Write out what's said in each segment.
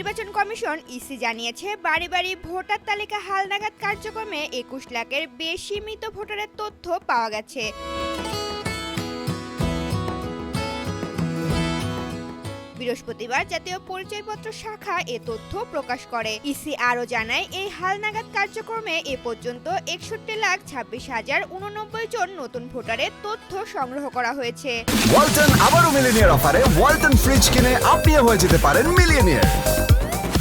নির্বাচন commission EC জানিয়েছে, বাড়ি বাড়ি ভোটার তালিকা হালনাগাদ কার্যক্রমে একুশ লাখের বেশি মৃত ভোটারের তথ্য পাওয়া গেছে। বৃহস্পতিবার জাতীয় পরিচয়পত্র শাখা এ তথ্য প্রকাশ করে। ইসি আরও জানায়, এই হালনাগাদ কার্যক্রমে এ পর্যন্ত একষট্টি লাখ ছাব্বিশ হাজার উননব্বই জন নতুন ভোটারের তথ্য সংগ্রহ করা হয়েছে। ওয়ালটন আবারও মিলিনিয়ার অফারে ওয়ালটন ফ্রিজ কিনে আপনিও হয়ে যেতে পারেন মিলিয়নিয়ার।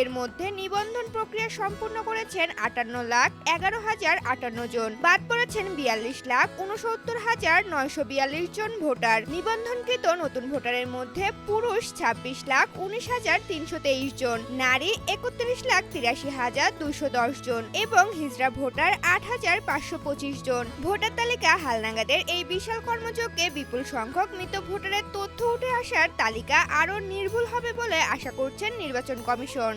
এর মধ্যে নিবন্ধন প্রক্রিয়া সম্পূর্ণ করেছেন আটান্ন লাখ এগারো হাজার আটান্ন জন। বাদ পড়েছেন বিয়াল্লিশ লাখ উনসত্তর হাজার নয়শো বিয়াল্লিশ জন ভোটার। নিবন্ধনকৃত নতুন ভোটারের মধ্যে পুরুষ ছাব্বিশ লাখ উনিশ হাজার তিনশো তেইশ জন। নারী একত্রিশ লাখ তিরাশি হাজার দুশো দশ জন এবং হিজড়া ভোটার আট হাজার পাঁচশো পঁচিশ জন। ভোটার তালিকা হালনাগাদের এই বিশাল কর্মযজ্ঞে বিপুল সংখ্যক মৃত ভোটারের তথ্য উঠে আসার তালিকা আরও নির্ভুল হবে বলে আশা করছেন নির্বাচন কমিশন।